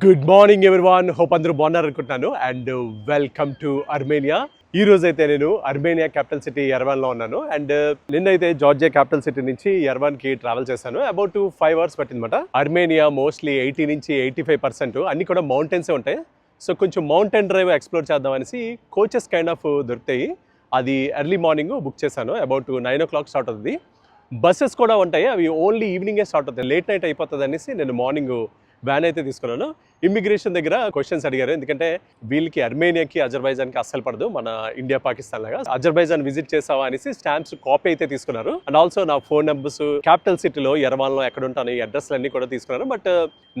Good morning everyone hope అందరూ బాగున్నారు అనుకుంటున్నాను. అండ్ వెల్కమ్ టు అర్మేనియా ఈ రోజు అయితే నేను అర్మేనియా క్యాపిటల్ సిటీ ఎర్వాన్లో ఉన్నాను. అండ్ uh, నిన్నైతే జార్జియా క్యాపిటల్ సిటీ నుంచి ఎర్వాన్కి ట్రావెల్ చేశాను. అబౌట్ ఫైవ్ అవర్స్ పట్టిందన్నమాట. అర్మేనియా మోస్ట్లీ ఎయిటీ నుంచి ఎయిటీ ఫైవ్ పర్సెంట్ అన్ని కూడా మౌంటైన్సే ఉంటాయి. సో కొంచెం మౌంటైన్ డ్రైవ్ ఎక్స్ప్లోర్ చేద్దాం అనేసి కోచెస్ కైండ్ ఆఫ్ దొరుకుతాయి. అది ఎర్లీ మార్నింగ్ బుక్ చేశాను. About nine o'clock start అవుతుంది. బస్సెస్ కూడా ఉంటాయి. అవి ఓన్లీ ఈవినింగే స్టార్ట్ అవుతాయి. లేట్ నైట్ అయిపోతుంది అనేసి నేను మార్నింగ్ బ్యాన్ అయితే తీసుకున్నాను. ఇమ్మిగ్రేషన్ దగ్గర క్వశ్చన్స్ అడిగారు. ఎందుకంటే వీళ్ళకి అర్మేనియాకి అజర్బైజాన్కి అస్సలు పడదు. మన ఇండియా పాకిస్తాన్ లాగా. అజర్బైజాన్ విజిట్ చేసావా అనేసి స్టాంప్స్ కాపీ అయితే తీసుకున్నారు. అండ్ ఆల్సో నా ఫోన్ నెంబర్స్ క్యాపిటల్ సిటీలో ఎర్వాన్లో ఎక్కడ ఉంటాను ఈ అడ్రస్ అన్ని కూడా తీసుకున్నారు. But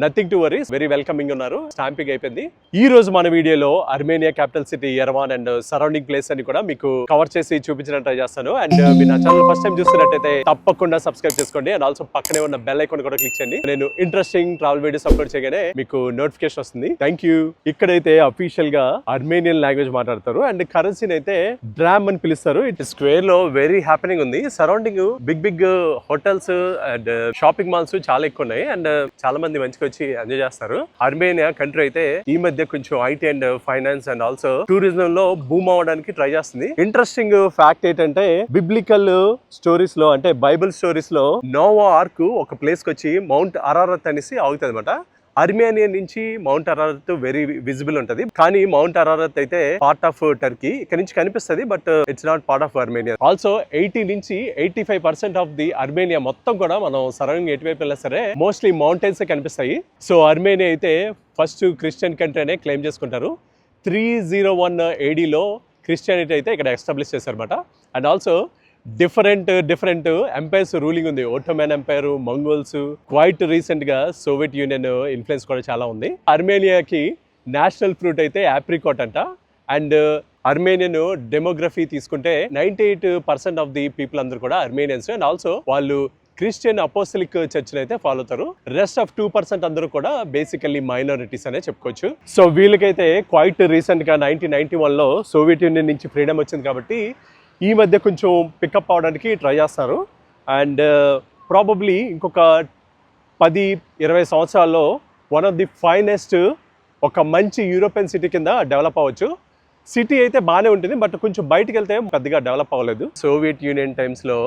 nothing to worries very welcoming ఉన్నారు. స్టాంపింగ్ అయిపోయింది. ఈ రోజు మన వీడియోలో Armenia capital city Yerevan and surrounding place అని కూడా మీకు కవర్ చేసి చూపించడానికి ట్రై చేస్తాను. అండ్ uh, మీరు నా ఛానల్ ఫస్ట్ టైం చూస్తున్నట్టయితే తప్పకుండా సబ్స్క్రైబ్ చేసుకోండి. అండ్ ఆల్సో పక్కనే ఉన్న బెల్ ఐకాన్ కూడా క్లిక్ చేయండి. నేను ఇంట్రెస్టింగ్ ట్రావెల్ వీడియోస్ అప్లోడ్ చేయగానే మీకు నోటిఫికేషన్ వస్తుంది. థ్యాంక్ యూ ఇక్కడైతే అఫీషియల్గా అర్మేనియన్ లాంగ్వేజ్ మాట్లాడతారు. అండ్ కరెన్సీని అయితే డ్రామ్ అని పిలుస్తారు. ఇట్ స్క్వేర్లో వెరీ హ్యాపెనింగ్ ఉంది. Surrounding big big hotels and shopping malls చాలా ఎక్కువ ఉన్నాయి. అండ్ చాలా మంది మంచిగా వచ్చి ఎంజాయ్ చేస్తారు. అర్మేనియా కంట్రీ అయితే ఈ మధ్య కొంచెం IT and finance and also tourism లో బూమ్ అవ్వడానికి ట్రై చేస్తుంది. ఇంట్రెస్టింగ్ ఫ్యాక్ట్ ఏంటంటే బిబ్లికల్ స్టోరీస్లో అంటే బైబిల్ స్టోరీస్లో నోవా ఆర్క్ ఒక ప్లేస్కి వచ్చి మౌంట్ అరారత్ అనేసి అవుతుంది అనమాట అర్మేనియా నుంచి మౌంట్ అరారత్ వెరీ విజిబుల్ ఉంటుంది. కానీ మౌంట్ అరారత్ అయితే పార్ట్ ఆఫ్ టర్కీ ఇక్కడ నుంచి కనిపిస్తుంది but it's not part of Armenia also eighty నుంచి eighty five percent of the Armenia మొత్తం కూడా మనం సరౌండింగ్ ఎటువైపు వెళ్ళినా సరే మోస్ట్లీ మౌంటైన్స్ కనిపిస్తాయి. సో అర్మేనియా అయితే ఫస్ట్ క్రిస్టియన్ కంట్రీ అనే క్లెయిమ్ చేసుకుంటారు. త్రీ జీరో వన్ ఏడీలో క్రిస్టియానిటీ అయితే ఇక్కడ ఎస్టాబ్లిష్ చేశారన్నమాట. And also different different empires ruling ఉంది. Ottoman empire Mongols. క్వైట్ రీసెంట్గా సోవియట్ యూనియన్ ఇన్ఫ్లుయెన్స్ కూడా చాలా ఉంది. అర్మేనియాకి నేషనల్ ఫ్రూట్ అయితే యాప్రికాట్ అంట. అండ్ అర్మేనియన్ డెమోగ్రఫీ తీసుకుంటే ninety eight percent of the people అందరూ కూడా అర్మేనియన్స్. అండ్ ఆల్సో వాళ్ళు క్రిస్టియన్ అపోసిలిక్ చర్చ్ని అయితే ఫాలో అవుతారు. రెస్ట్ ఆఫ్ టూ పర్సెంట్ అందరూ కూడా బేసికల్లీ మైనారిటీస్ అనే చెప్పుకోవచ్చు. సో వీళ్ళకైతే క్వైట్ రీసెంట్గా నైన్టీన్ నైన్టీ వన్లో సోవియట్ యూనియన్ నుంచి ఫ్రీడమ్ వచ్చింది కాబట్టి ఈ మధ్య కొంచెం పికప్ అవడానికి ట్రై చేస్తారు. అండ్ ప్రాబబ్లీ uh, ఇంకొక పది ఇరవై సంవత్సరాల్లో వన్ ఆఫ్ ది ఫైనెస్ట్ ఒక మంచి యూరోపియన్ సిటీ కింద డెవలప్ అవ్వచ్చు. సిటీ అయితే బాగానే ఉంటుంది బట్ కొంచెం బయటికి వెళ్తే పెద్దగా డెవలప్ అవ్వలేదు. సోవియట్ యూనియన్ టైమ్స్లో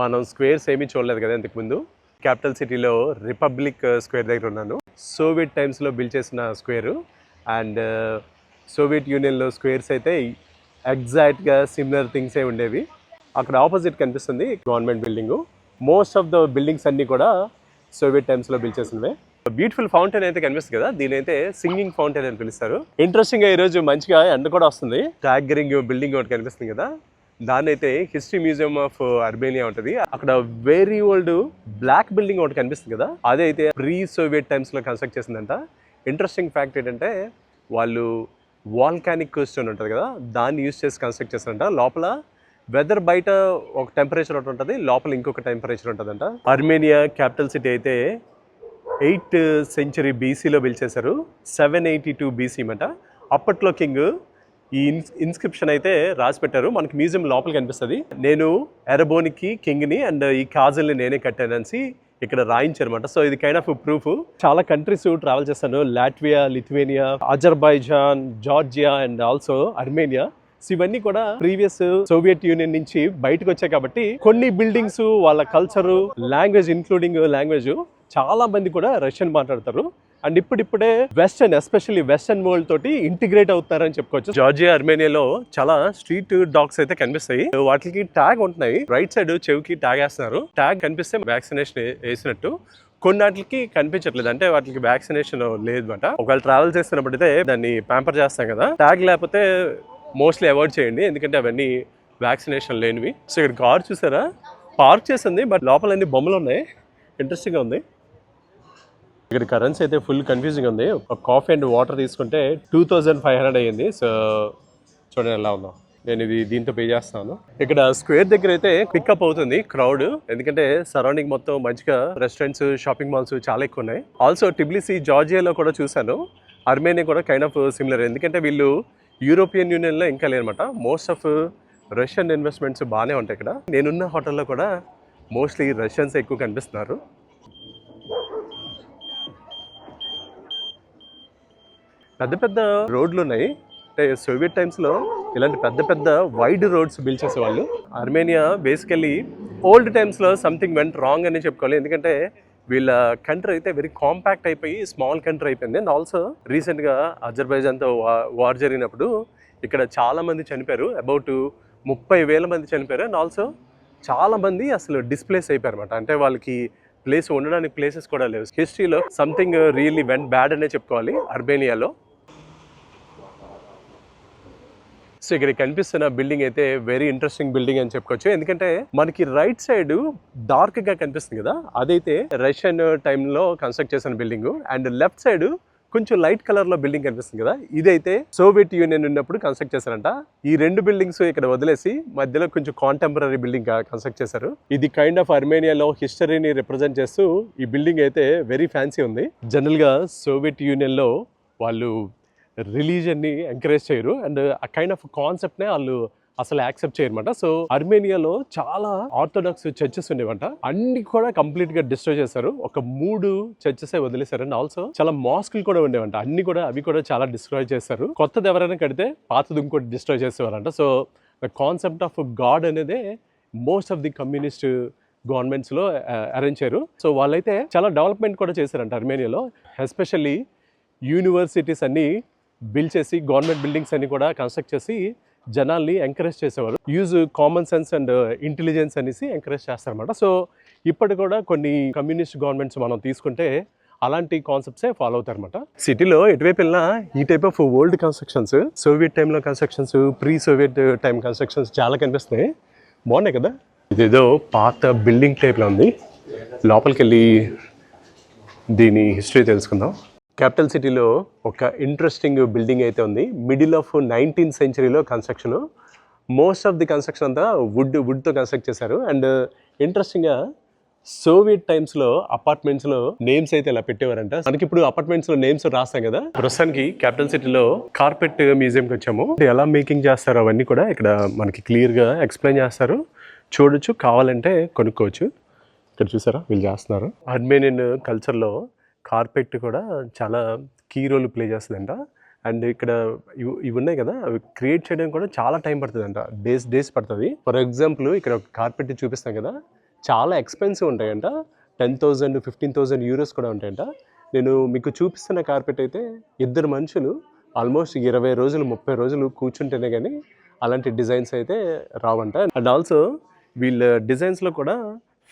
మనం స్క్వేర్స్ ఏమీ చూడలేదు కదా ఇంతకుముందు క్యాపిటల్ సిటీలో రిపబ్లిక్ స్క్వేర్ దగ్గర ఉన్నాను. సోవియట్ టైమ్స్లో బిల్డ్ చేసిన స్క్వేరు అండ్ సోవియట్ యూనియన్లో స్క్వేర్స్ అయితే ఎగ్జాక్ట్గా సిమిలర్ థింగ్సే ఉండేవి. అక్కడ ఆపోజిట్ కనిపిస్తుంది government building most of the buildings అన్నీ కూడా సోవియట్ టైమ్స్లో బిల్డ్ చేసినవే. బ్యూటిఫుల్ ఫౌంటైన్ అయితే కనిపిస్తుంది కదా దీని అయితే సింగింగ్ ఫౌంటైన్ అని పిలుస్తారు. ఇంట్రెస్టింగ్ ఈరోజు ఈ రోజు మంచిగా ఎండ కూడా వస్తుంది. ట్యాగరింగ్ బిల్డింగ్ ఒకటి కనిపిస్తుంది కదా దాన్ని అయితే హిస్టరీ మ్యూజియం ఆఫ్ అర్బేనియా ఉంటుంది. అక్కడ వెరీ ఓల్డ్ బ్లాక్ బిల్డింగ్ ఒకటి కనిపిస్తుంది కదా అదే అయితే ప్రీ సోవియట్ టైమ్స్లో కన్స్ట్రక్ట్ చేసిందంట. ఇంట్రెస్టింగ్ ఫ్యాక్ట్ ఏంటంటే వాళ్ళు వాల్కానిక్ స్టోన్ ఉంటుంది కదా దాన్ని యూస్ చేసి కన్స్ట్రక్ట్ చేస్తారంట. లోపల వెదర్ బయట ఒక టెంపరేచర్ ఒకటి ఉంటుంది లోపల ఇంకొక టెంపరేచర్ ఉంటుందంట. అర్మేనియా క్యాపిటల్ సిటీ అయితే ఎయిత్ సెంచరీ బీసీలో పిలిచేశారు సెవెన్ ఎయిటీ టూ బీసీ అంట అప్పట్లో కింగ్ ఈ ఇన్స్ ఇన్స్క్రిప్షన్ అయితే రాసి పెట్టారు మనకి మ్యూజియం లోపల కనిపిస్తుంది. నేను ఎరబోనికి కింగ్ని అండ్ ఈ కాజల్ని నేనే కట్టానని ఇక్కడ రాయించారనమాట సో ఇది కైండ్ ఆఫ్ ప్రూఫ్ చాలా కంట్రీస్ ట్రావెల్ చేస్తాను. Latvia Lithuania Azerbaijan Georgia and also Armenia so ఇవన్నీ కూడా ప్రీవియస్ సోవియట్ యూనియన్ నుంచి బయటకు వచ్చాయి కాబట్టి కొన్ని బిల్డింగ్స్ వాళ్ళ కల్చర్ లాంగ్వేజ్ ఇన్క్లూడింగ్ లాంగ్వేజ్ చాలా మంది కూడా రష్యన్ మాట్లాడతారు. అండ్ ఇప్పుడిప్పుడే వెస్టర్న్ ఎస్పెషల్లీ వెస్టర్న్ వరల్డ్ తోటి ఇంటిగ్రేట్ అవుతారని చెప్పుకోవచ్చు. జార్జియా అర్మేనియాలో చాలా స్ట్రీట్ డాగ్స్ అయితే కనిపిస్తాయి. వాటికి ట్యాగ్ ఉంటున్నాయి. రైట్ సైడ్ చెవికి ట్యాగ్ వేస్తున్నారు. ట్యాగ్ కనిపిస్తే వ్యాక్సినేషన్ వేసినట్టు. కొన్నాటికి కనిపించట్లేదు. అంటే వాటికి వ్యాక్సినేషన్ లేదు ఒకవేళ ట్రావెల్ చేస్తున్నప్పుడు అయితే దాన్ని ప్యాంపర్ చేస్తాం కదా. ట్యాగ్ లేకపోతే మోస్ట్లీ అవాయిడ్ చేయండి. ఎందుకంటే అవన్నీ వ్యాక్సినేషన్ లేనివి. సో ఇక్కడ కార్ చూసారా? పార్క్ చేసింది బట్ లోపల అన్ని బొమ్మలు ఉన్నాయి. ఇంట్రెస్టింగ్గా ఉంది. ఇక్కడ కరెన్సీ అయితే ఫుల్ కన్ఫ్యూజింగ్ ఉంది. ఒక కాఫీ అండ్ వాటర్ తీసుకుంటే టూ థౌజండ్ ఫైవ్ హండ్రెడ్ అయ్యింది. సో చూడండి ఎలా ఉందో. నేను ఇది దీంతో పే చేస్తాను. ఇక్కడ స్క్వేర్ దగ్గర అయితే పికప్ అవుతుంది క్రౌడ్ ఎందుకంటే సరౌండింగ్ మొత్తం మంచిగా రెస్టారెంట్స్ షాపింగ్ మాల్స్ చాలా ఎక్కువ ఉన్నాయి. ఆల్సో టిబ్లిసి జార్జియాలో కూడా చూశాను. అర్మేనియా కూడా కైండ్ ఆఫ్ సిమిలర్ ఎందుకంటే వీళ్ళు యూరోపియన్ యూనియన్లో ఇంకా లేనమాట మోస్ట్ ఆఫ్ రష్యన్ ఇన్వెస్ట్మెంట్స్ బాగానే ఉంటాయి ఇక్కడ. నేనున్న హోటల్లో కూడా మోస్ట్లీ రష్యన్స్ ఎక్కువ కనిపిస్తున్నారు. పెద్ద పెద్ద రోడ్లు ఉన్నాయి అంటే సోవియట్ టైమ్స్లో ఇలాంటి పెద్ద పెద్ద వైడ్ రోడ్స్ బిల్డ్ చేసేవాళ్ళు. ఆర్మేనియా బేసికలీ ఓల్డ్ టైమ్స్లో సంథింగ్ వెంట్ రాంగ్ అని చెప్పుకోవాలి. ఎందుకంటే వీళ్ళ కంట్రీ అయితే వెరీ కాంపాక్ట్ అయిపోయి స్మాల్ కంట్రీ అయిపోయింది. అండ్ ఆల్సో రీసెంట్గా అజర్బైజాన్తో వార్ జరిగినప్పుడు ఇక్కడ చాలామంది చనిపోయారు. అబౌట్ ముప్పై వేల మంది చనిపోయారు. అండ్ ఆల్సో చాలా మంది అసలు డిస్ప్లేస్ అయిపోయారు అనమాట అంటే వాళ్ళకి ప్లేస్ ఉండడానికి ప్లేసెస్ కూడా లేవు. హిస్టరీలో సంథింగ్ రియల్లీ వెంట్ బ్యాడ్ అనే చెప్పుకోవాలి. అర్బేనియాలో సో ఇక్కడ కనిపిస్తున్న బిల్డింగ్ అయితే వెరీ ఇంట్రెస్టింగ్ బిల్డింగ్ అని చెప్పుకోవచ్చు. ఎందుకంటే మనకి రైట్ సైడ్ డార్క్గా కనిపిస్తుంది కదా అదైతే రష్యన్ టైంలో కన్స్ట్రక్ట్ చేసిన బిల్డింగ్ అండ్ లెఫ్ట్ సైడ్ కొంచెం లైట్ కలర్లో బిల్డింగ్ కనిపిస్తుంది కదా ఇదైతే సోవియట్ యూనియన్ ఉన్నప్పుడు కన్స్ట్రక్ట్ చేశారంట. ఈ రెండు బిల్డింగ్స్ ఇక్కడ వదిలేసి మధ్యలో కొంచెం కాంటెంపరీ బిల్డింగ్ కన్స్ట్రక్ట్ చేశారు. ఇది కైండ్ ఆఫ్ అర్మేనియాలో హిస్టరీని రిప్రజెంట్ చేస్తూ ఈ బిల్డింగ్ అయితే వెరీ ఫ్యాన్సీ ఉంది. జనరల్గా సోవియట్ యూనియన్లో వాళ్ళు రిలీజన్ని ఎంకరేజ్ చేయరు. అండ్ ఆ కైండ్ ఆఫ్ కాన్సెప్ట్నే వాళ్ళు అసలు యాక్సెప్ట్ చేయనమాట సో అర్మేనియాలో చాలా ఆర్థోడాక్స్ చర్చెస్ ఉండేవంట. అన్ని కూడా కంప్లీట్గా డిస్ట్రాయ్ చేశారు. ఒక మూడు చర్చెస్ వదిలేశారు అండ్ ఆల్సో చాలా మాస్కులు కూడా ఉండేవంట. అన్ని కూడా అవి కూడా చాలా డిస్ట్రాయ్ చేశారు. కొత్తది ఎవరైనా కడితే పాతది ఇంకోటి destroy చేసేవారంట so the concept of god అనేది మోస్ట్ ఆఫ్ ది కమ్యూనిస్ట్ గవర్నమెంట్స్లో అరేంజ్ చేయరు. సో వాళ్ళైతే చాలా డెవలప్మెంట్ కూడా చేశారంట అర్మేనియాలో. ఎస్పెషల్లీ యూనివర్సిటీస్ అన్నీ బిల్డ్ చేసి గవర్నమెంట్ బిల్డింగ్స్ అన్ని కూడా కన్స్ట్రక్ట్ చేసి జనాల్ని ఎంకరేజ్ చేసేవారు. Use common sense and intelligence అనేసి ఎంకరేజ్ చేస్తారన్నమాట. సో ఇప్పటి కూడా కొన్ని కమ్యూనిస్ట్ గవర్నమెంట్స్ మనం తీసుకుంటే అలాంటి కాన్సెప్ట్సే ఫాలో అవుతారు అనమాట సిటీలో ఎటువైపు వెళ్ళినా ఈ type of old constructions Soviet టైంలో constructions pre Soviet time constructions చాలా కనిపిస్తున్నాయి. బాగున్నాయి కదా? ఇదేదో పాత బిల్డింగ్ టైప్లో ఉంది. లోపలికి వెళ్ళి దీని హిస్టరీ తెలుసుకుందాం. క్యాపిటల్ సిటీలో ఒక ఇంట్రెస్టింగ్ బిల్డింగ్ అయితే ఉంది. Middle of nineteenth సెంచరీలో construction. Most of the construction అంతా వుడ్ వుడ్తో కన్స్ట్రక్ట్ చేశారు. అండ్ ఇంట్రెస్టింగ్గా సోవియట్ టైమ్స్లో అపార్ట్మెంట్స్లో నేమ్స్ అయితే ఇలా పెట్టేవారంట. మనకి ఇప్పుడు అపార్ట్మెంట్స్లో నేమ్స్ రాస్తాం కదా. ప్రస్తుతానికి క్యాపిటల్ సిటీలో కార్పెట్ మ్యూజియంకి వచ్చాము. ఎలా మేకింగ్ చేస్తారు అవన్నీ కూడా ఇక్కడ మనకి క్లియర్గా ఎక్స్ప్లెయిన్ చేస్తారు. చూడొచ్చు కావాలంటే కొనుక్కోవచ్చు. ఇక్కడ చూసారా? వీళ్ళు చేస్తున్నారు. అర్మేనియన్ కల్చర్లో కార్పెట్ కూడా చాలా కీ రోల్ ప్లే చేస్తుందంట. అండ్ ఇక్కడ ఇవి ఇవి ఉన్నాయి కదా అవి క్రియేట్ చేయడం కూడా చాలా టైం పడుతుందంట. డేస్ డేస్ పడుతుంది. ఫర్ ఎగ్జాంపుల్ ఇక్కడ ఒక కార్పెట్ చూపిస్తాం కదా చాలా ఎక్స్పెన్సివ్ ఉంటాయంట. Ten thousand fifteen thousand euros కూడా ఉంటాయంట. నేను మీకు చూపిస్తున్న కార్పెట్ అయితే ఇద్దరు మనుషులు ఆల్మోస్ట్ ఇరవై రోజులు ముప్పై రోజులు కూర్చుంటేనే కానీ అలాంటి డిజైన్స్ అయితే రావంట. అండ్ ఆల్సో వీళ్ళ డిజైన్స్లో కూడా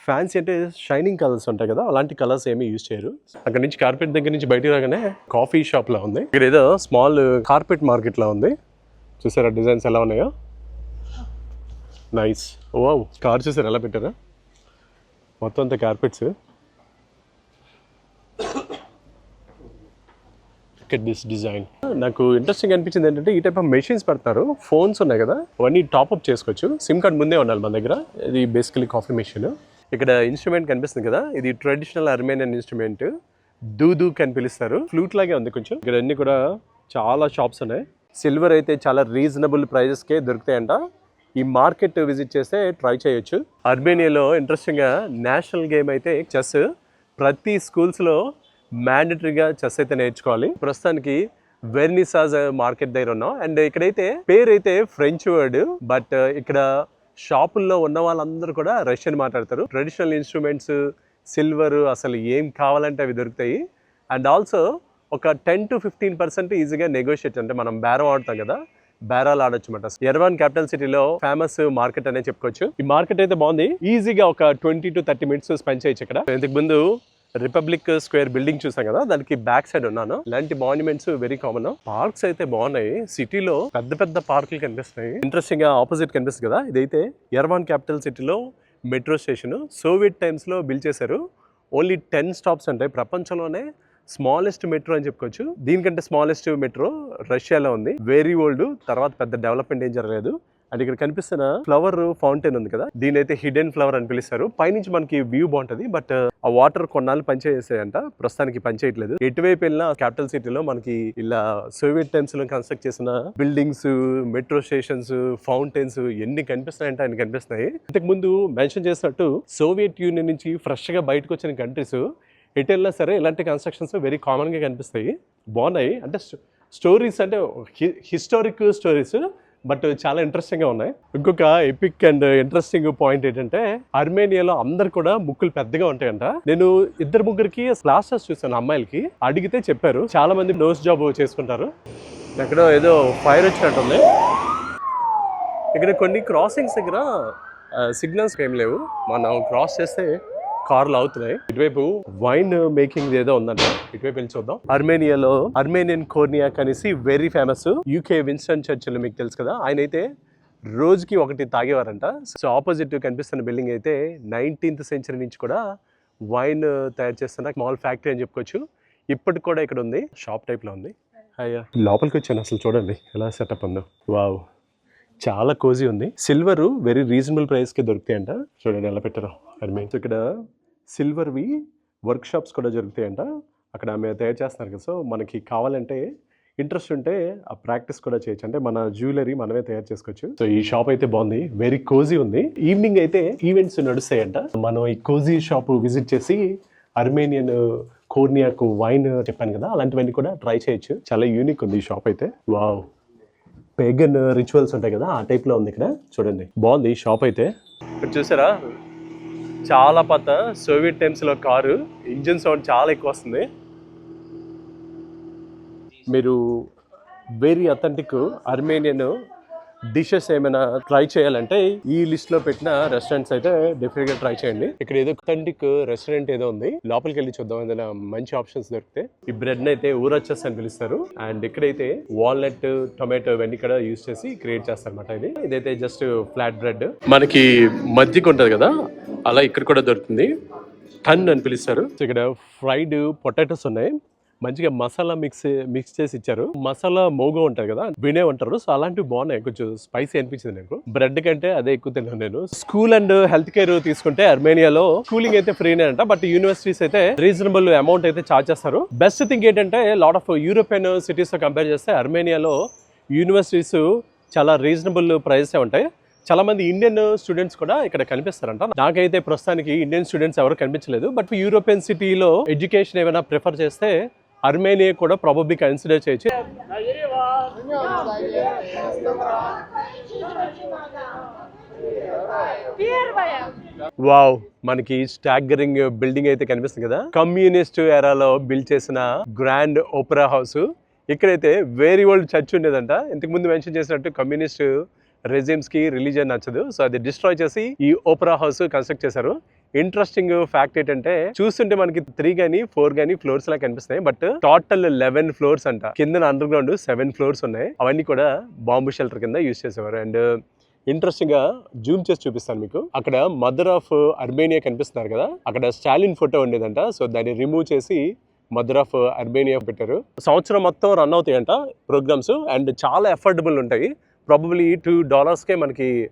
ఫ్యాన్సీ అంటే షైనింగ్ కలర్స్ ఉంటాయి కదా అలాంటి కలర్స్ ఏమీ యూజ్ చేయరు. అక్కడ నుంచి కార్పెట్ దగ్గర నుంచి బయటికి రాగానే కాఫీ షాప్ లా ఉంది. ఇక్కడ ఏదో స్మాల్ కార్పెట్ మార్కెట్లా ఉంది. చూసారా డిజైన్స్ ఎలా ఉన్నాయో? నైస్ ఓ కార్ చూసారు? ఎలా పెట్టారా? మొత్తం అంతా కార్పెట్స్ దిస్ డిజైన్ నాకు ఇంట్రెస్టింగ్ అనిపించింది ఏంటంటే ఈ టైప్ ఆఫ్ మెషిన్స్ పెడతారు. ఫోన్స్ ఉన్నాయి కదా అవన్నీ టాప్అప్ చేసుకోవచ్చు. సిమ్ కార్డ్ ముందే ఉండాలి మన దగ్గర. ఇది బేసికలీ కాఫీ మెషిన్ ఇక్కడ ఇన్స్ట్రుమెంట్ కనిపిస్తుంది కదా? ఇది ట్రెడిషనల్ అర్మేనియన్ ఇన్స్ట్రుమెంట్ దూదూక్ అని పిలుస్తారు. ఫ్లూట్ లాగే ఉంది కొంచెం. ఇక్కడ అన్ని కూడా చాలా షాప్స్ ఉన్నాయి. సిల్వర్ అయితే చాలా రీజనబుల్ ప్రైజెస్కే దొరుకుతాయంట. ఈ మార్కెట్ విజిట్ చేస్తే ట్రై చేయొచ్చు. అర్మేనియాలో ఇంట్రెస్టింగ్గా నేషనల్ గేమ్ అయితే చెస్ ప్రతి స్కూల్స్లో మ్యాండటరీగా చెస్ అయితే నేర్చుకోవాలి. ప్రస్తుతానికి వెర్నిసాజ్ మార్కెట్ దగ్గర ఉన్నాం. అండ్ ఇక్కడైతే పేరు అయితే ఫ్రెంచ్ వర్డ్ బట్ ఇక్కడ షాపుల్లో ఉన్న వాళ్ళందరూ కూడా రష్యన్ మాట్లాడతారు. ట్రెడిషనల్ ఇన్స్ట్రుమెంట్స్ సిల్వర్ అసలు ఏం కావాలంటే అవి దొరుకుతాయి. అండ్ ఆల్సో ఒక టెన్ టు ఫిఫ్టీన్ పర్సెంట్ ఈజీగా నెగోషియేట్ అంటే మనం బేరం ఆడతాం కదా బేరాలు ఆడొచ్చు అనమాట ఎర్వాన్ క్యాపిటల్ సిటీలో ఫేమస్ మార్కెట్ అనే చెప్పుకోవచ్చు. ఈ మార్కెట్ అయితే బాగుంది. ఈజీగా ఒక twenty to thirty minutes spend చేయొచ్చు ఇక్కడ. ఇంతకు ముందు రిపబ్లిక్ స్క్వేర్ బిల్డింగ్ చూసాం కదా దానికి బ్యాక్ సైడ్ ఉన్నాను. ఇలాంటి మాన్యుమెంట్స్ వెరీ కామన్ పార్క్స్ అయితే బాగున్నాయి. సిటీలో పెద్ద పెద్ద పార్కులు కనిపిస్తున్నాయి. ఇంట్రెస్టింగ్గా ఆపోజిట్ కనిపిస్తుంది కదా. ఇదైతే ఎర్వాన్ క్యాపిటల్ సిటీలో మెట్రో స్టేషన్ సోవియట్ టైమ్స్లో బిల్డ్ చేశారు. ఓన్లీ టెన్ స్టాప్స్ ఉంటాయి. ప్రపంచంలోనే స్మాలెస్ట్ మెట్రో అని చెప్పుకోవచ్చు. దీనికంటే స్మాలెస్ట్ మెట్రో రష్యాలో ఉంది. వెరీ ఓల్డ్ తర్వాత పెద్ద డెవలప్మెంట్ ఏం జరగలేదు. అండ్ ఇక్కడ కనిపిస్తున్న ఫ్లవర్ ఫౌంటైన్ ఉంది కదా. దీని అయితే హిడెన్ ఫ్లవర్ అని పిలుస్తారు. పైనుంచి మనకి వ్యూ బాగుంటది. బట్ ఆ వాటర్ కొన్నాళ్ళు పనిచేసాయంట. ప్రస్తుతానికి పనిచేయట్లేదు. ఎటువైపు వెళ్ళినా క్యాపిటల్ సిటీలో మనకి ఇలా సోవియట్ టైమ్స్లో కన్స్ట్రక్ట్ చేసిన బిల్డింగ్స్ మెట్రో స్టేషన్స్ ఫౌంటైన్స్ ఎన్ని కనిపిస్తున్నాయంటే ఆయన కనిపిస్తున్నాయి. ఇంతకు ముందు మెన్షన్ చేసినట్టు సోవియట్ యూనియన్ నుంచి ఫ్రెష్గా బయటకు వచ్చిన కంట్రీస్ ఎటు వెళ్ళినా సరే ఇలాంటి కన్స్ట్రక్షన్స్ వెరీ కామన్గా కనిపిస్తాయి. బాగున్నాయి. అంటే స్టోరీస్ అంటే హిస్టారిక్ స్టోరీస్ బట్ చాలా ఇంట్రెస్టింగ్గా ఉన్నాయి. ఇంకొక ఎపిక్ అండ్ ఇంట్రెస్టింగ్ పాయింట్ ఏంటంటే అర్మేనియాలో అందరు కూడా ముక్కులు పెద్దగా ఉంటాయంట. నేను ఇద్దరు ముగ్గురికి క్లాసెస్ చూసాను అమ్మాయిలకి. అడిగితే చెప్పారు. చాలా మంది నోస్ జాబ్ చేసుకుంటారు. ఎక్కడో ఏదో ఫైర్ వచ్చినట్టుంది. ఇక్కడ కొన్ని క్రాసింగ్స్ దగ్గర సిగ్నల్స్ ఏం లేవు. మనం క్రాస్ చేస్తే కార్లు అవుతున్నాయి. ఇటువైపు వైన్ మేకింగ్ ఏదో ఉందంట. ఇటువైపు వెళ్ళి చూద్దాం. అర్మేనియాలో అర్మేనియన్ కోర్నియాక్ అనేసి very famous UK Winston Churchill మీకు తెలుసు కదా. ఆయన అయితే రోజుకి ఒకటి తాగేవారంట. సో ఆపోజిట్ కనిపిస్తున్న బిల్డింగ్ అయితే నైన్టీన్త్ సెంచరీ నుంచి కూడా వైన్ తయారు చేస్తున్న స్మాల్ ఫ్యాక్టరీ అని చెప్పుకోవచ్చు. ఇప్పటికి కూడా ఇక్కడ ఉంది. షాప్ టైప్లో ఉంది. అయ్యా లోపలికి వచ్చాను అసలు చూడండి. ఎలా సెటప్ ఉందో. వావ్. చాలా కోజీ ఉంది. సిల్వర్ వెరీ రీజనబుల్ ప్రైస్కి దొరుకుతాయంట. చూడండి ఎలా పెట్టారు. అర్మీ సో ఇక్కడ సిల్వర్వి వర్క్ షాప్స్ కూడా జరుగుతాయంట. అక్కడ ఆమె తయారు చేస్తున్నారు కదా. సో మనకి కావాలంటే ఇంట్రెస్ట్ ఉంటే ఆ ప్రాక్టీస్ కూడా చేయొచ్చు. అంటే మన జ్యువెలరీ మనమే తయారు చేసుకోవచ్చు. సో ఈ షాప్ అయితే బాగుంది. వెరీ కోజీ ఉంది. ఈవినింగ్ అయితే ఈవెంట్స్ నడుస్తాయంట. మనం ఈ కోజీ షాప్ విజిట్ చేసి అర్మేనియన్ కోర్నియాకు వైన్ చెప్పాను కదా. అలాంటివన్నీ కూడా ట్రై చేయొచ్చు. చాలా యూనిక్ ఉంది ఈ షాప్ అయితే. వావ్ పేగన్ రిచువల్స్ ఉంటాయి కదా ఆ టైప్లో ఉంది ఇక్కడ. చూడండి. బాగుంది షాప్ అయితే. ఇక్కడ చూసారా? చాలా పాత సోవియట్ టైమ్స్లో కారు ఇంజిన్ సౌండ్ చాలా ఎక్కువ వస్తుంది. మీరు వెరీ అథెంటిక్ అర్మేనియన్ డిషెస్ ఏమైనా ట్రై చేయాలంటే ఈ లిస్ట్లో పెట్టిన రెస్టారెంట్స్ అయితే డెఫినెట్గా ట్రై చేయండి. ఇక్కడ ఏదో అథెంటిక్ రెస్టారెంట్ ఏదో ఉంది. లోపలికి వెళ్ళి చూద్దాం. ఏదైనా మంచి ఆప్షన్స్ దొరికితే. ఈ బ్రెడ్ అయితే ఊరొచ్చేస్ అని పిలుస్తారు. అండ్ ఇక్కడైతే వాల్నట్ టొమాటో ఇవన్నీ ఇక్కడ యూస్ చేసి క్రియేట్ చేస్తారు అనమాట ఇది. ఇదైతే జస్ట్ ఫ్లాట్ బ్రెడ్ మనకి మజ్జిగ ఉంటది కదా అలా ఇక్కడ కూడా దొరుకుతుంది. టన్ అని పిలుస్తారు. ఇక్కడ ఫ్రైడ్ పొటాటోస్ ఉన్నాయి. మంచిగా మసాలా మిక్స్ మిక్స్ చేసి ఇచ్చారు. మసాలా మోగో ఉంటారు కదా వినే ఉంటారు. సో అలాంటివి బాగున్నాయి. కొంచెం స్పైసీ అనిపించింది నాకు. బ్రెడ్ కంటే అదే ఎక్కువ తిన్నాను నేను. స్కూల్ అండ్ హెల్త్ కేర్ తీసుకుంటే అర్మేనియాలో స్కూలింగ్ అయితే ఫ్రీనే అంట. బట్ యూనివర్సిటీస్ అయితే రీజనబుల్ అమౌంట్ అయితే చార్జ్ చేస్తారు. బెస్ట్ థింగ్ ఏంటంటే లాట్ ఆఫ్ యూరోపియన్ సిటీస్తో కంపేర్ చేస్తే అర్మేనియాలో యూనివర్సిటీస్ చాలా రీజనబుల్ ప్రైసెస్ ఉంటాయి. చాలా మంది ఇండియన్ స్టూడెంట్స్ కూడా ఇక్కడ కనిపిస్తారంట. నాకైతే ప్రస్తుతానికి ఇండియన్ స్టూడెంట్స్ ఎవరు కనిపించలేదు. బట్ యూరోపియన్ సిటీలో ఎడ్యుకేషన్ ఏమైనా ప్రిఫర్ చేస్తే అర్మేనియా కూడా ప్రాబబ్లీ కన్సిడర్ చేయొచ్చు. వావ్ మనకి స్టాగరింగ్ బిల్డింగ్ అయితే కనిపిస్తుంది కదా. కమ్యూనిస్ట్ ఎరాలో బిల్డ్ చేసిన గ్రాండ్ ఓపెరా హౌస్ ఇక్కడైతే వేరీ ఓల్డ్ చర్చ్ ఉండేదంట. ఇంతకు ముందు మెన్షన్ చేసినట్టు కమ్యూనిస్ట్ రెజిమ్స్కి రిలీజియన్ నచ్చదు. సో అది డిస్ట్రాయ్ చేసి ఈ ఓపెరా హౌస్ కన్స్ట్రక్ట్ చేశారు. ఇంట్రెస్టింగ్ ఫ్యాక్ట్ ఏంటంటే చూస్తుంటే మనకి త్రీ గానీ ఫోర్ గానీ ఫ్లోర్స్ లా కనిపిస్తాయి బట్ టోటల్ లెవెన్ ఫ్లోర్స్ అంట. కింద అండర్ గ్రౌండ్ సెవెన్ ఫ్లోర్స్ ఉన్నాయి. అవన్నీ కూడా బాంబు షెల్టర్ కింద యూస్ చేసేవారు. అండ్ ఇంట్రెస్టింగ్గా జూమ్ చేసి చూపిస్తాను మీకు. అక్కడ మదర్ ఆఫ్ అర్బేనియా కనిపిస్తున్నారు కదా? అక్కడ స్టాలిన్ ఫోటో ఉండేదంట. సో దాన్ని రిమూవ్ చేసి మదర్ ఆఫ్ అర్బేనియా పెట్టారు. సంవత్సరం మొత్తం రన్ అవుతాయంట ప్రోగ్రామ్స్ అండ్ చాలా అఫోర్డబుల్ ఉంటాయి. ప్రాబబ్లీ టూ డాలర్స్కే మనకి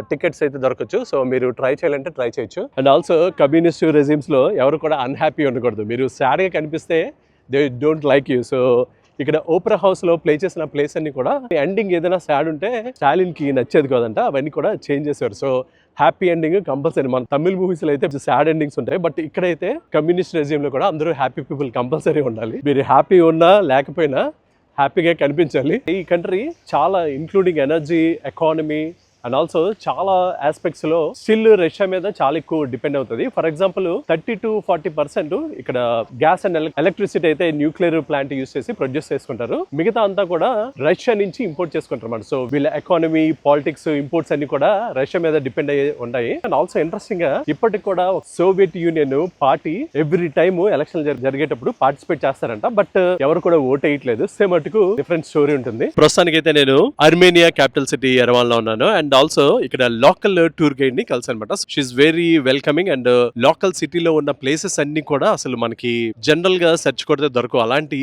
టికెట్స్ అయితే దొరకచ్చు. సో మీరు ట్రై చేయాలంటే ట్రై చేయొచ్చు. అండ్ ఆల్సో కమ్యూనిస్ట్ రెజిమ్స్లో ఎవరు కూడా అన్హ్యాపీ ఉండకూడదు. మీరు సాడ్గా కనిపిస్తే they don't like you so ఇక్కడ ఓపెరా హౌస్లో ప్లే చేసిన ప్లేస్ అన్ని కూడా ఎండింగ్ ఏదైనా సాడ్ ఉంటే స్టాలిన్కి నచ్చేది కాదంట. అవన్నీ కూడా చేంజ్ చేశారు. సో హ్యాపీ ఎండింగ్ కంపల్సరీ మన తమిళ మూవీస్లో అయితే సాడ్ ఎండింగ్స్ ఉంటాయి. బట్ ఇక్కడైతే కమ్యూనిస్ట్ రెజ్యూమ్లో కూడా అందరూ హ్యాపీ పీపుల్ కంపల్సరీ ఉండాలి. మీరు హ్యాపీ ఉన్నా లేకపోయినా హ్యాపీగా కనిపించాలి. ఈ కంట్రీ చాలా including energy economy and also చాలా ఆస్పెక్ట్స్లో స్టిల్ రష్యా మీద చాలా ఎక్కువ డిపెండ్ అవుతుంది. For example thirty to forty percent ఇక్కడ గ్యాస్ అండ్ ఎలక్ట్రిసిటీ అయితే న్యూక్లియర్ ప్లాంట్ యూస్ చేసి ప్రొడ్యూస్ చేసుకుంటారు. మిగతా అంతా కూడా రష్యా నుంచి ఇంపోర్ట్ చేసుకుంటారు అన్నమాట. సో వీళ్ళ ఎకానమీ పాలిటిక్స్ ఇంపోర్ట్స్ అన్ని కూడా రష్యా మీద డిపెండ్ అయ్యి ఉన్నాయి అండ్ ఆల్సో ఇంట్రెస్టింగ్గా ఇప్పటికి కూడా Soviet Union party every time election జరిగేటప్పుడు పార్టిసిపేట్ చేస్తారంట. బట్ ఎవరు కూడా ఓట్ వేయట్లేదు. సేమ్ మటుకు డిఫరెంట్ స్టోరీ ఉంటుంది. ప్రస్తుతానికి అయితే నేను అర్మేనియా క్యాపిటల్ సిటీ ఎరవాన్లో ఉన్నాను. అండ్ ఆల్సో ఇక్కడ లోకల్ టూర్ గైడ్ని కలిసి అనమాట she very welcoming and local సిటీలో ఉన్న ప్లేసెస్ అన్ని కూడా అసలు మనకి జనరల్గా సెర్చ్ కొడితే దొరకవు. అలాంటి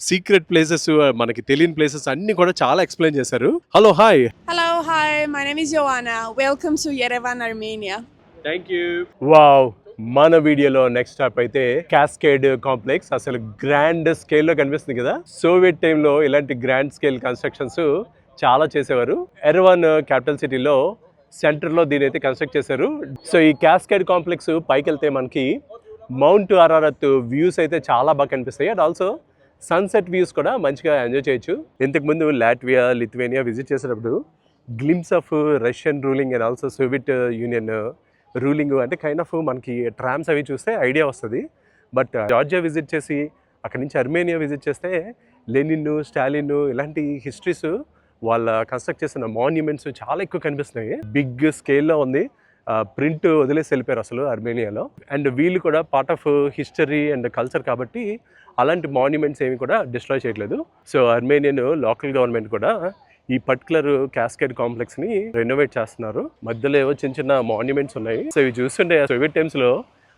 సీక్రెట్ ప్లేసెస్ మనకి తెలియని ప్లేసెస్ అన్ని కూడా చాలా ఎక్స్ప్లెయిన్ చేశారు. Hello hi Hello, hi, my name is Joanna. Welcome to Yerevan, Armenia. Thank you wow మన వీడియోలో నెక్స్ట్ స్టాప్ అయితే క్యాస్కేడ్ కాంప్లెక్స్ అసలు గ్రాండ్ స్కేల్లో కనిపిస్తుంది కదా. సోవియట్ టైంలో ఇలాంటి గ్రాండ్ స్కేల్ కన్స్ట్రక్షన్స్ చాలా చేసేవారు. ఎర్వన్ క్యాపిటల్ సిటీలో సెంటర్లో దీని అయితే కన్స్ట్రక్ట్ చేశారు. సో ఈ క్యాస్కేడ్ కాంప్లెక్స్ పైకి వెళ్తే మనకి మౌంట్ అరారత్ వ్యూస్ అయితే చాలా బాగా కనిపిస్తాయి. అండ్ ఆల్సో సన్సెట్ వ్యూస్ కూడా మంచిగా ఎంజాయ్ చేయొచ్చు. ఇంతకు ముందు లాట్వియా లిథువేనియా విజిట్ చేసేటప్పుడు glimpse of Russian ruling and also Soviet Union ruling అంటే కైండ్ ఆఫ్ మనకి ట్రామ్స్ అవి చూస్తే ఐడియా వస్తుంది. బట్ జార్జియా విజిట్ చేసి అక్కడి నుంచి అర్మేనియా విజిట్ చేస్తే లెనిన్ స్టాలిన్ ఇలాంటి హిస్టరీస్ వాళ్ళ కన్స్ట్రక్ట్ చేసిన మాన్యుమెంట్స్ చాలా ఎక్కువ కనిపిస్తున్నాయి. బిగ్ స్కేల్లో ఉంది. ప్రింట్ వదిలేసి వెళ్ళిపోయారు అసలు అర్మేనియాలో. అండ్ వీళ్ళు కూడా part of history and culture కాబట్టి అలాంటి మాన్యుమెంట్స్ ఏమి కూడా డిస్ట్రాయ్ చేయట్లేదు. సో అర్మేనియన్ లోకల్ గవర్నమెంట్ కూడా ఈ పర్టికులర్ క్యాస్కేడ్ కాంప్లెక్స్ని రెనోవేట్ చేస్తున్నారు. మధ్యలో ఏవో చిన్న చిన్న మాన్యుమెంట్స్ ఉన్నాయి. సో ఇవి చూస్తుంటే సోవియట్ టైమ్స్లో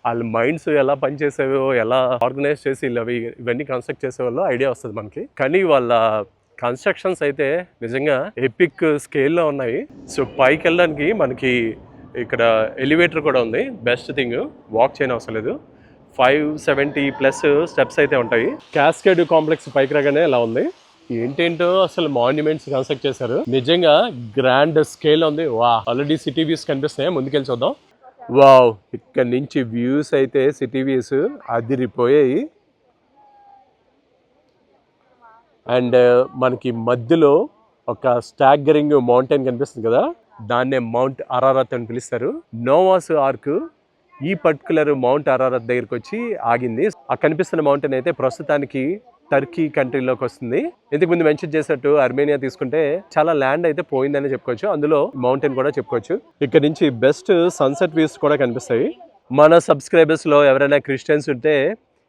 వాళ్ళ మైండ్స్ ఎలా పనిచేసేవో ఎలా ఆర్గనైజ్ చేసి ఇలా అవి ఇవన్నీ కన్స్ట్రక్ట్ చేసేవాళ్ళో ఐడియా వస్తుంది మనకి. కానీ వాళ్ళ కన్స్ట్రక్షన్స్ అయితే నిజంగా ఎపిక్ స్కేల్లో ఉన్నాయి. సో పైకి వెళ్ళడానికి మనకి ఇక్కడ ఎలివేటర్ కూడా ఉంది. బెస్ట్ థింగ్ వాక్ చేయని అవసరం లేదు. ఫైవ్ సెవెంటీ ప్లస్ స్టెప్స్ అయితే ఉంటాయి. క్యాస్కేడ్ కాంప్లెక్స్ పైకి రాగానే ఇలా ఉంది? ఏంటేంటో అసలు మాన్యుమెంట్స్ కన్స్ట్రక్ట్ చేశారు. నిజంగా గ్రాండ్ స్కేల్ ఉంది. వా ఆల్రెడీ సిటీ వ్యూస్ కనిపిస్తున్నాయి? ముందుకెళ్ళి చూద్దాం. వావ్ ఇక్కడ నుంచి వ్యూస్ అయితే సిటీ వ్యూస్ అదిరిపోయాయి. అండ్ uh, మనకి మధ్యలో ఒక స్టాగరింగ్ మౌంటైన్ కనిపిస్తుంది కదా? దాన్నే మౌంట్ అరారత్ అని పిలుస్తారు. నోవాస్ ఆర్క్ ఈ పర్టికులర్ మౌంట్ అరారత్ దగ్గరికి వచ్చి ఆగింది. ఆ కనిపిస్తున్న మౌంటైన్ అయితే ప్రస్తుతానికి టర్కీ కంట్రీలోకి వస్తుంది. ఇంతకు ముందు మెన్షన్ చేసినట్టు అర్మేనియా తీసుకుంటే చాలా ల్యాండ్ అయితే పోయిందని చెప్పుకోవచ్చు. అందులో మౌంటైన్ కూడా చెప్పుకోవచ్చు. ఇక్కడ నుంచి బెస్ట్ సన్సెట్ వ్యూస్ కూడా కనిపిస్తాయి. మన సబ్స్క్రైబర్స్లో ఎవరైనా క్రిస్టియన్స్ ఉంటే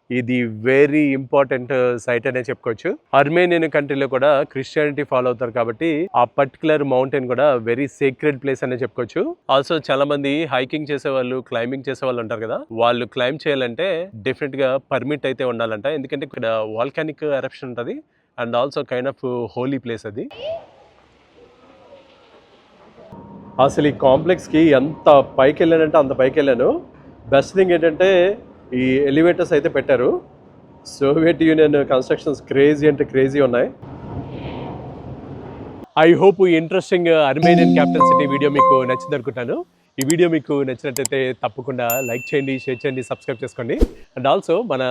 ఇది వెరీ ఇంపార్టెంట్ సైట్ అనే చెప్పుకోవచ్చు. అర్మేనియన్ కంట్రీలో కూడా క్రిస్టియానిటీ ఫాలో అవుతారు కాబట్టి ఆ పర్టికులర్ మౌంటైన్ కూడా వెరీ సీక్రెట్ ప్లేస్ అనే చెప్పుకోవచ్చు. ఆల్సో చాలా మంది హైకింగ్ చేసే వాళ్ళు క్లైంబింగ్ చేసే వాళ్ళు ఉంటారు కదా వాళ్ళు క్లైంబ్ చేయాలంటే డెఫినెట్గా పర్మిట్ అయితే ఉండాలంట. ఎందుకంటే ఇక్కడ వాల్కానిక్ ఎరప్షన్ ఉంటుంది and also kind of holy place అది. అసలు ఈ కాంప్లెక్స్కి ఎంత పైకి వెళ్ళానంటే అంత పైకి వెళ్ళాను బెస్ట్ థింగ్ ఏంటంటే ఈ ఎలివేటర్స్ అయితే పెట్టారు. సోవియట్ యూనియన్ కన్స్ట్రక్షన్స్ క్రేజీ అంటే క్రేజీ ఉన్నాయి. I hope interesting Armenian capital city video మీకు నచ్చింది అనుకుంటాను ఈ వీడియో మీకు నచ్చినట్టయితే తప్పకుండా లైక్ చేయండి షేర్ చేయండి సబ్స్క్రైబ్ చేసుకోండి. అండ్ ఆల్సో మన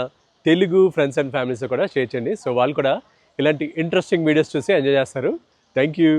తెలుగు ఫ్రెండ్స్ అండ్ ఫ్యామిలీస్ కూడా షేర్ చేయండి. సో వాళ్ళు కూడా ఇలాంటి ఇంట్రెస్టింగ్ వీడియోస్ చూసి ఎంజాయ్ చేస్తారు. Thank you